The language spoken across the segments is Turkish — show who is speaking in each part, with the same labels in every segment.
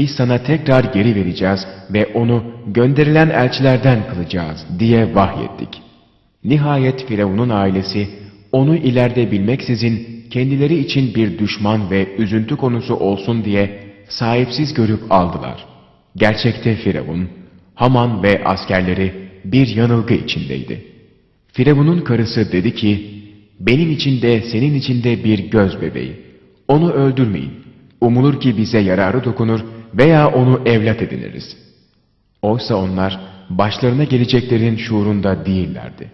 Speaker 1: biz sana tekrar geri vereceğiz ve onu gönderilen elçilerden kılacağız diye vahyettik. Nihayet Firavun'un ailesi onu ileride bilmeksizin kendileri için bir düşman ve üzüntü konusu olsun diye sahipsiz görüp aldılar. Gerçekte Firavun, Haman ve askerleri bir yanılgı içindeydi. Firavun'un karısı dedi ki, benim için de senin için de bir göz bebeği. Onu öldürmeyin. Umulur ki bize yararı dokunur veya onu evlat ediniriz. Oysa onlar başlarına geleceklerin şuurunda değillerdi.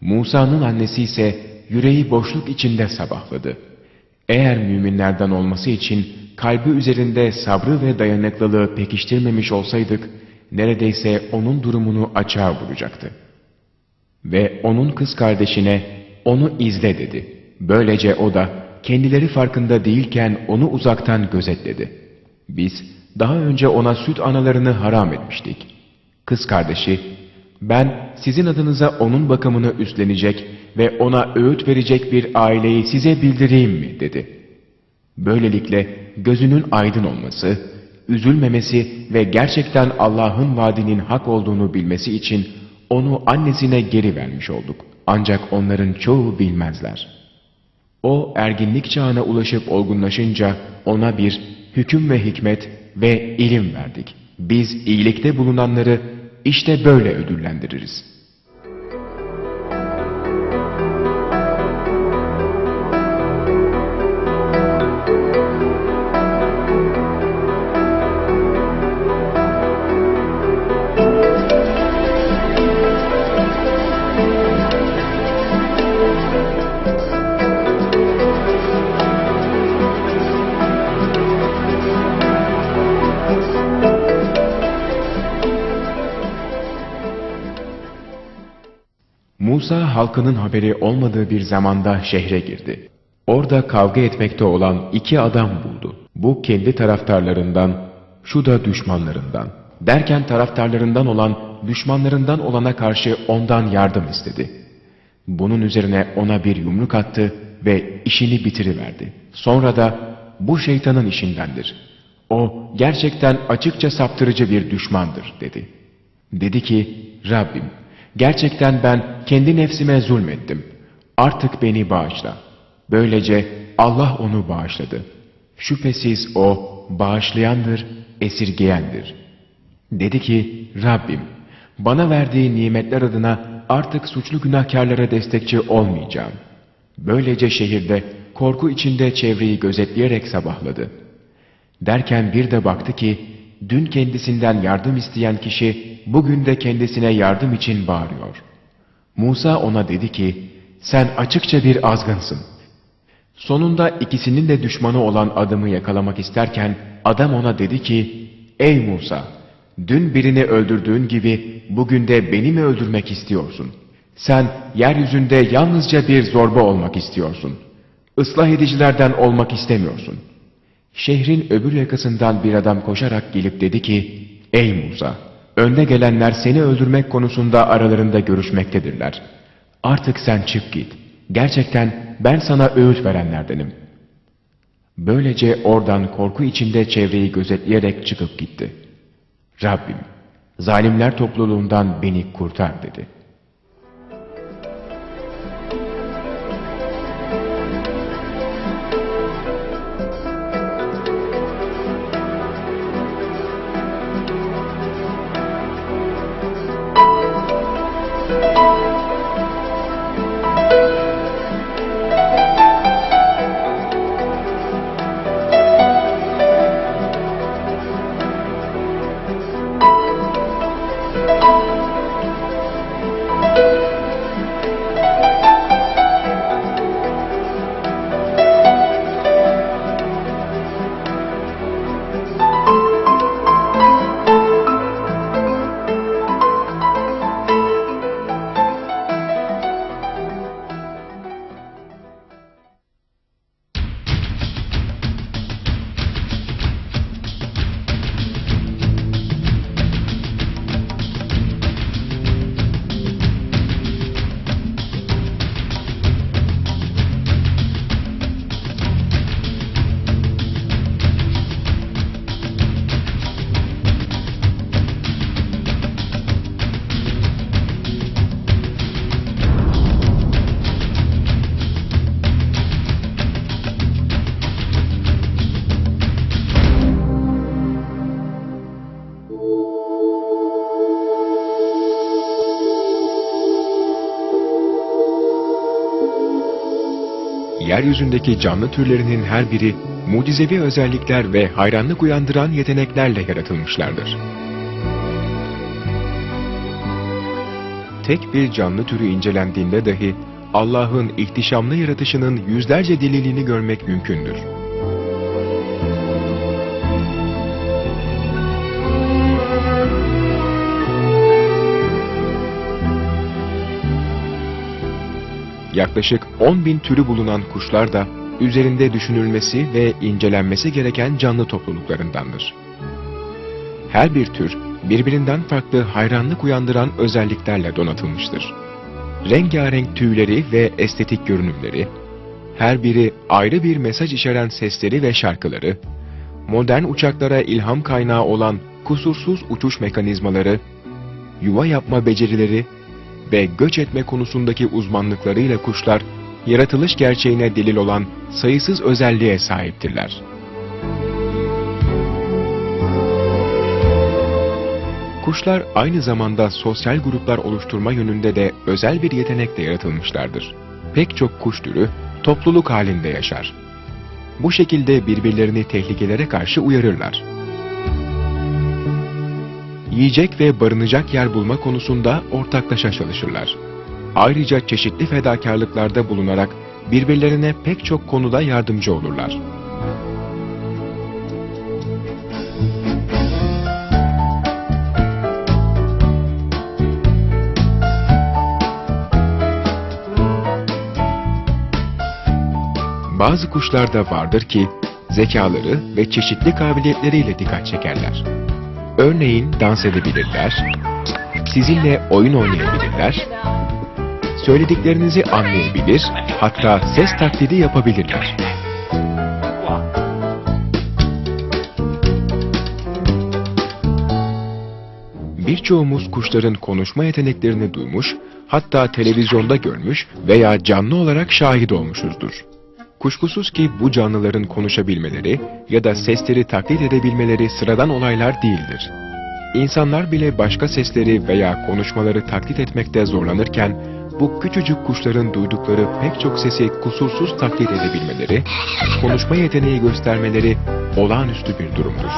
Speaker 1: Musa'nın annesi ise yüreği boşluk içinde sabahladı. Eğer müminlerden olması için kalbi üzerinde sabrı ve dayanıklılığı pekiştirmemiş olsaydık, neredeyse onun durumunu açığa vuracaktı. Ve onun kız kardeşine, onu izle dedi. Böylece o da, kendileri farkında değilken onu uzaktan gözetledi. Biz, daha önce ona süt analarını haram etmiştik. Kız kardeşi, ben sizin adınıza onun bakımını üstlenecek ve ona öğüt verecek bir aileyi size bildireyim mi dedi. Böylelikle gözünün aydın olması, üzülmemesi ve gerçekten Allah'ın vaadinin hak olduğunu bilmesi için onu annesine geri vermiş olduk. Ancak onların çoğu bilmezler. O erginlik çağına ulaşıp olgunlaşınca ona bir hüküm ve hikmet ve ilim verdik. Biz iyilikte bulunanları işte böyle ödüllendiririz. Musa halkının haberi olmadığı bir zamanda şehre girdi. Orada kavga etmekte olan iki adam buldu. Bu kendi taraftarlarından, şu da düşmanlarından. Derken taraftarlarından olan, düşmanlarından olana karşı ondan yardım istedi. Bunun üzerine ona bir yumruk attı ve işini bitiriverdi. Sonra da bu şeytanın işindendir. O gerçekten açıkça saptırıcı bir düşmandır dedi. Dedi ki Rabbim gerçekten ben kendi nefsime zulmettim. Artık beni bağışla. Böylece Allah onu bağışladı. Şüphesiz o bağışlayandır, esirgeyendir. Dedi ki Rabbim bana verdiği nimetler adına artık suçlu günahkarlara destekçi olmayacağım. Böylece şehirde korku içinde çevreyi gözetleyerek sabahladı. Derken bir de baktı ki, dün kendisinden yardım isteyen kişi, bugün de kendisine yardım için bağırıyor. Musa ona dedi ki, sen açıkça bir azgınsın. Sonunda ikisinin de düşmanı olan adamı yakalamak isterken, adam ona dedi ki, Ey Musa! Dün birini öldürdüğün gibi, bugün de beni mi öldürmek istiyorsun? Sen, yeryüzünde yalnızca bir zorba olmak istiyorsun. Islah edicilerden olmak istemiyorsun.'' Şehrin öbür yakasından bir adam koşarak gelip dedi ki, Ey Musa! Önde gelenler seni öldürmek konusunda aralarında görüşmektedirler. Artık sen çık git. Gerçekten ben sana öğüt verenlerdenim. Böylece oradan korku içinde çevreyi gözetleyerek çıkıp gitti. Rabbim, zalimler topluluğundan beni kurtar dedi. Yeryüzündeki canlı türlerinin her biri mucizevi özellikler ve hayranlık uyandıran yeteneklerle yaratılmışlardır. Tek bir canlı türü incelendiğinde dahi Allah'ın ihtişamlı yaratışının yüzlerce delilini görmek mümkündür. Yaklaşık 10 bin türü bulunan kuşlar da üzerinde düşünülmesi ve incelenmesi gereken canlı topluluklarındandır. Her bir tür birbirinden farklı hayranlık uyandıran özelliklerle donatılmıştır. Rengarenk tüyleri ve estetik görünümleri, her biri ayrı bir mesaj içeren sesleri ve şarkıları, modern uçaklara ilham kaynağı olan kusursuz uçuş mekanizmaları, yuva yapma becerileri ve göç etme konusundaki uzmanlıklarıyla kuşlar, yaratılış gerçeğine delil olan sayısız özelliğe sahiptirler. Kuşlar aynı zamanda sosyal gruplar oluşturma yönünde de özel bir yetenekle yaratılmışlardır. Pek çok kuş türü topluluk halinde yaşar. Bu şekilde birbirlerini tehlikelere karşı uyarırlar. Yiyecek ve barınacak yer bulma konusunda ortaklaşa çalışırlar. Ayrıca çeşitli fedakarlıklarda bulunarak birbirlerine pek çok konuda yardımcı olurlar. Bazı kuşlarda vardır ki zekaları ve çeşitli kabiliyetleriyle dikkat çekerler. Örneğin dans edebilirler, sizinle oyun oynayabilirler, söylediklerinizi anlayabilir, hatta ses taklidi yapabilirler. Birçoğumuz kuşların konuşma yeteneklerini duymuş, hatta televizyonda görmüş veya canlı olarak şahit olmuşuzdur. Kuşkusuz ki bu canlıların konuşabilmeleri ya da sesleri taklit edebilmeleri sıradan olaylar değildir. İnsanlar bile başka sesleri veya konuşmaları taklit etmekte zorlanırken, bu küçücük kuşların duydukları pek çok sesi kusursuz taklit edebilmeleri, konuşma yeteneği göstermeleri olağanüstü bir durumdur.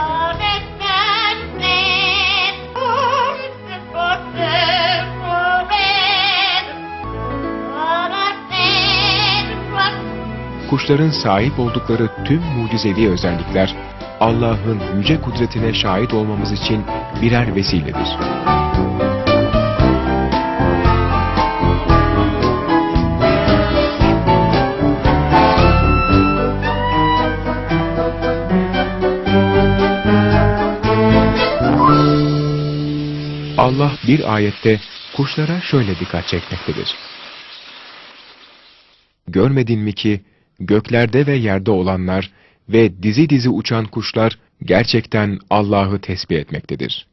Speaker 1: Kuşların sahip oldukları tüm mucizevi özellikler, Allah'ın yüce kudretine şahit olmamız için birer vesiledir. Allah bir ayette kuşlara şöyle dikkat çekmektedir. Görmedin mi ki göklerde ve yerde olanlar ve dizi dizi uçan kuşlar gerçekten Allah'ı tesbih etmektedir.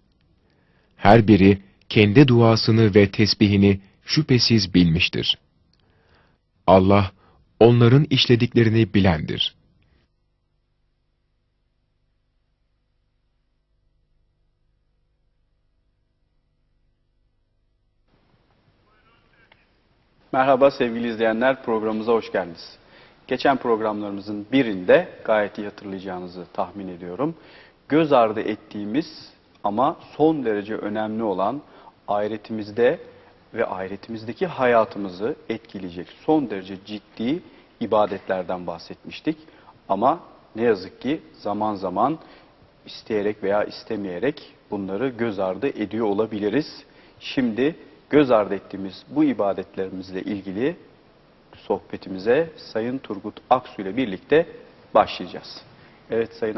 Speaker 1: Her biri kendi duasını ve tesbihini şüphesiz bilmiştir. Allah onların işlediklerini bilendir.
Speaker 2: Merhaba sevgili izleyenler, programımıza hoş geldiniz. Geçen programlarımızın birinde gayet iyi hatırlayacağınızı tahmin ediyorum. Göz ardı ettiğimiz ama son derece önemli olan ahiretimizde ve ahiretimizdeki hayatımızı etkileyecek son derece ciddi ibadetlerden bahsetmiştik. Ama ne yazık ki zaman zaman isteyerek veya istemeyerek bunları göz ardı ediyor olabiliriz. Şimdi göz ardı ettiğimiz bu ibadetlerimizle ilgili sohbetimize Sayın Turgut Aksu ile birlikte başlayacağız. Evet Sayın